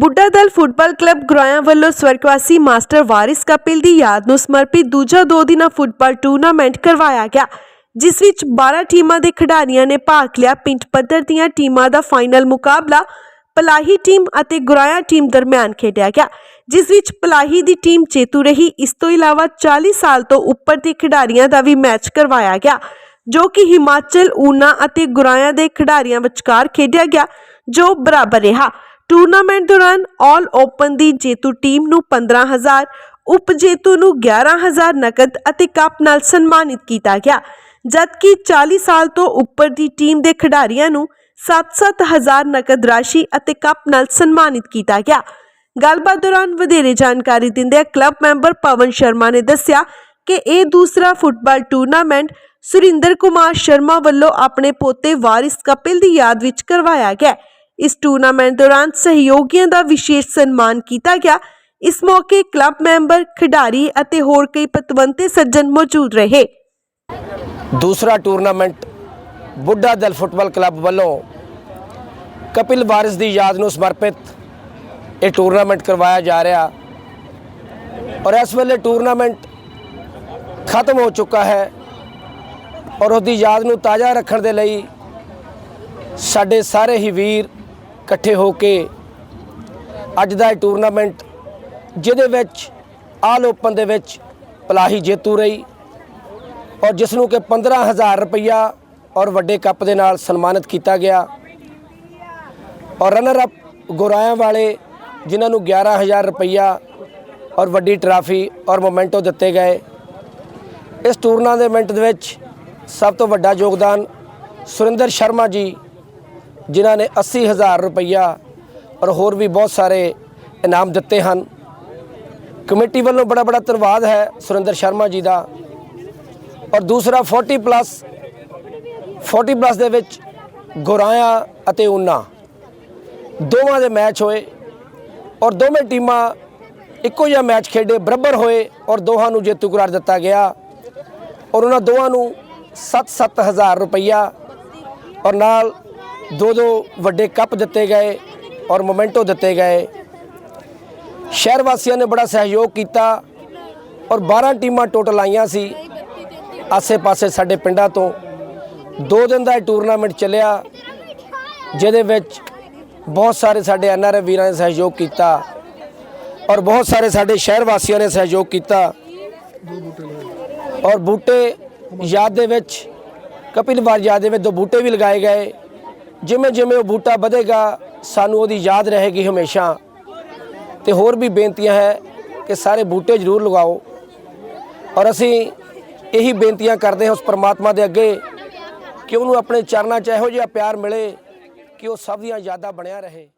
ਬੁੱਢਾ Dal football club Guraya ਵੱਲੋਂ ਸਵਰਗਵਾਸੀ master ਵਾਰਿਸ ਕਪਿਲ ਦੀ ਯਾਦ ਨੂੰ ਸਮਰਪਿਤ ਦੂਜਾ ਦੋ ਦਿਨਾ ਫੁੱਟਬਾਲ ਟੂਰਨਾਮੈਂਟ ਕਰਵਾਇਆ ਗਿਆ, ਜਿਸ ਵਿੱਚ 12 ਟੀਮਾਂ ਦੇ ਖਿਡਾਰੀਆਂ ਨੇ ਭਾਗ ਲਿਆ। ਪਿੰਡ ਪੱਧਰ ਦੀਆਂ ਟੀਮਾਂ ਦਾ ਫਾਈਨਲ ਮੁਕਾਬਲਾ ਪਲਾਹੀ ਟੀਮ ਅਤੇ ਗੁਰਾਇਆ ਟੀਮ ਦਰਮਿਆਨ ਖੇਡਿਆ ਗਿਆ, ਜਿਸ ਵਿੱਚ ਪਲਾਹੀ ਦੀ ਟੀਮ ਚੇਤੂ ਰਹੀ। ਇਸ ਤੋਂ ਇਲਾਵਾ 40 ਸਾਲ ਤੋਂ ਉੱਪਰ ਦੇ ਖਿਡਾਰੀਆਂ ਦਾ ਵੀ ਮੈਚ ਕਰਵਾਇਆ ਗਿਆ, ਜੋ ਕਿ ਹਿਮਾਚਲ, ਊਨਾ ਅਤੇ ਗੁਰਾਇਆ ਦੇ ਖਿਡਾਰੀਆਂ ਵਿਚਕਾਰ ਖੇਡਿਆ ਗਿਆ, ਜੋ ਬਰਾਬਰ ਰਿਹਾ। ਟੂਰਨਾਮੈਂਟ ਦੌਰਾਨ ਆਲ ਓਪਨ ਦੀ ਜੇਤੂ ਟੀਮ ਨੂੰ 15000 ਉਪ ਜੇਤੂ ਨੂੰ 11000 ਨਕਦ ਅਤੇ ਕੱਪ ਨਾਲ ਸਨਮਾਨਿਤ ਕੀਤਾ ਗਿਆ। ਜਦਕਿ 40 ਸਾਲ ਤੋਂ ਉੱਪਰ ਦੀ ਟੀਮ ਦੇ ਖਿਡਾਰੀਆਂ ਨੂੰ 7-7000 ਨਕਦ ਰਾਸ਼ੀ ਅਤੇ ਕੱਪ ਨਾਲ ਸਨਮਾਨਿਤ ਕੀਤਾ ਗਿਆ। ਗੱਲਬਾਤ ਦੌਰਾਨ ਵਧੇਰੇ ਜਾਣਕਾਰੀ ਦਿੰਦਿਆਂ ਕਲੱਬ ਮੈਂਬਰ ਪਵਨ ਸ਼ਰਮਾ ਨੇ ਦੱਸਿਆ ਕਿ ਇਹ ਦੂਸਰਾ ਫੁੱਟਬਾਲ ਟੂਰਨਾਮੈਂਟ ਸੁਰਿੰਦਰ ਕੁਮਾਰ ਸ਼ਰਮਾ ਵੱਲੋਂ ਆਪਣੇ ਪੋਤੇ ਵਾਰਿਸ ਕਪਿਲ ਦੀ ਯਾਦ ਵਿੱਚ ਕਰਵਾਇਆ ਗਿਆ। ਇਸ ਟੂਰਨਾਮੈਂਟ ਦੌਰਾਨ ਸਹਿਯੋਗੀਆਂ ਦਾ ਵਿਸ਼ੇਸ਼ ਸਨਮਾਨ ਕੀਤਾ ਗਿਆ। ਇਸ ਮੌਕੇ ਕਲੱਬ ਮੈਂਬਰ, ਖਿਡਾਰੀ ਅਤੇ ਹੋਰ ਕਈ ਪਤਵੰਤੇ ਸੱਜਣ ਮੌਜੂਦ ਰਹੇ। ਦੂਸਰਾ tournament Budha Dal football club ਵੱਲੋਂ ਕਪਿਲ ਵਾਰਿਸ ਦੀ ਯਾਦ ਨੂੰ ਸਮਰਪਿਤ ਇਹ ਟੂਰਨਾਮੈਂਟ ਕਰਵਾਇਆ ਜਾ ਰਿਹਾ। ਔਰ ਇਸ ਵੇਲੇ ਟੂਰਨਾਮੈਂਟ ਖਤਮ ਹੋ ਚੁੱਕਾ ਹੈ ਔਰ ਉਹਦੀ ਯਾਦ ਨੂੰ ਤਾਜ਼ਾ ਰੱਖਣ ਦੇ ਲਈ ਸਾਡੇ ਸਾਰੇ ਹੀ ਵੀਰ ਇਕੱਠੇ ਹੋ ਕੇ ਅੱਜ ਦਾ ਇਹ ਟੂਰਨਾਮੈਂਟ ਜਿਹਦੇ ਵਿੱਚ ਆਲ ਓਪਨ ਦੇ ਵਿੱਚ ਪਲਾਹੀ ਜੇਤੂ ਰਹੀ ਔਰ ਜਿਸ ਨੂੰ ਕਿ 15000 ਰੁਪਈਆ ਔਰ ਵੱਡੇ ਕੱਪ ਦੇ ਨਾਲ ਸਨਮਾਨਿਤ ਕੀਤਾ ਗਿਆ। ਔਰ ਰਨਰ ਅਪ ਗੁਰਾਇਆਂ ਵਾਲੇ, ਜਿਨ੍ਹਾਂ ਨੂੰ 11000 ਰੁਪਈਆ ਔਰ ਵੱਡੀ ਟਰਾਫੀ ਔਰ ਮੋਮੈਂਟੋ ਦਿੱਤੇ ਗਏ। ਇਸ ਟੂਰਨਾਮੈਂਟ ਦੇ ਵਿੱਚ ਸਭ ਤੋਂ ਵੱਡਾ ਯੋਗਦਾਨ ਸੁਰਿੰਦਰ ਸ਼ਰਮਾ ਜੀ ਜਿਨ੍ਹਾਂ ਨੇ 80000 ਰੁਪਈਆ ਔਰ ਹੋਰ ਵੀ ਬਹੁਤ ਸਾਰੇ ਇਨਾਮ ਦਿੱਤੇ ਹਨ। ਕਮੇਟੀ ਵੱਲੋਂ ਬੜਾ ਬੜਾ ਧੰਨਵਾਦ ਹੈ ਸੁਰਿੰਦਰ ਸ਼ਰਮਾ ਜੀ ਦਾ। ਔਰ ਦੂਸਰਾ 40 ਪਲੱਸ 40 ਪਲੱਸ ਦੇ ਵਿੱਚ ਗੁਰਾਇਆ ਅਤੇ ਉਨਾ ਦੋਵਾਂ ਦੇ ਮੈਚ ਹੋਏ ਔਰ ਦੋਵੇਂ ਟੀਮਾਂ ਇੱਕੋ ਜਿਹਾ ਮੈਚ ਖੇਡੇ, ਬਰਾਬਰ ਹੋਏ ਔਰ ਦੋਹਾਂ ਨੂੰ ਜੇਤੂ ਕਰਾਰ ਦਿੱਤਾ ਗਿਆ। ਔਰ ਉਹਨਾਂ ਦੋਵਾਂ ਨੂੰ 7-7 ਹਜ਼ਾਰ ਰੁਪਈਆ ਔਰ ਨਾਲ ਦੋ ਦੋ ਵੱਡੇ ਕੱਪ ਦਿੱਤੇ ਗਏ ਔਰ ਮੋਮੈਂਟੋ ਦਿੱਤੇ ਗਏ। ਸ਼ਹਿਰ ਵਾਸੀਆਂ ਨੇ ਬੜਾ ਸਹਿਯੋਗ ਕੀਤਾ ਔਰ 12 ਟੀਮਾਂ ਟੋਟਲ ਆਈਆਂ ਸੀ ਆਸੇ-ਪਾਸੇ ਸਾਡੇ ਪਿੰਡਾਂ ਤੋਂ। ਦੋ ਦਿਨ ਦਾ ਇਹ ਟੂਰਨਾਮੈਂਟ ਚੱਲਿਆ, ਜਿਹਦੇ ਵਿੱਚ ਬਹੁਤ ਸਾਰੇ ਸਾਡੇ ਐਨਆਰਏ ਵੀਰਾਂ ਨੇ ਸਹਿਯੋਗ ਕੀਤਾ ਔਰ ਬਹੁਤ ਸਾਰੇ ਸਾਡੇ ਸ਼ਹਿਰ ਵਾਸੀਆਂ ਨੇ ਸਹਿਯੋਗ ਕੀਤਾ। ਔਰ ਬੂਟੇ ਯਾਦ ਦੇ ਵਿੱਚ, ਕਪਿਲ ਵਾਰ ਯਾਦ ਦੇ ਵਿੱਚ ਦੋ ਬੂਟੇ ਵੀ ਲਗਾਏ ਗਏ। ਜਿਵੇਂ ਜਿਵੇਂ ਉਹ ਬੂਟਾ ਵਧੇਗਾ, ਸਾਨੂੰ ਉਹਦੀ ਯਾਦ ਰਹੇਗੀ ਹਮੇਸ਼ਾ। ਤੇ ਹੋਰ ਵੀ ਬੇਨਤੀਆਂ ਹੈ ਕਿ ਸਾਰੇ ਬੂਟੇ ਜ਼ਰੂਰ ਲਗਾਓ। ਔਰ ਅਸੀਂ ਇਹੀ ਬੇਨਤੀਆਂ ਕਰਦੇ ਹਾਂ ਉਸ ਪਰਮਾਤਮਾ ਦੇ ਅੱਗੇ ਕਿ ਉਹਨੂੰ ਆਪਣੇ ਚਰਨਾਂ 'ਚ ਇਹੋ ਜਿਹਾ ਪਿਆਰ ਮਿਲੇ ਕਿ ਉਹ ਸਭ ਦੀਆਂ ਯਾਦਾਂ ਬਣਿਆ ਰਹੇ।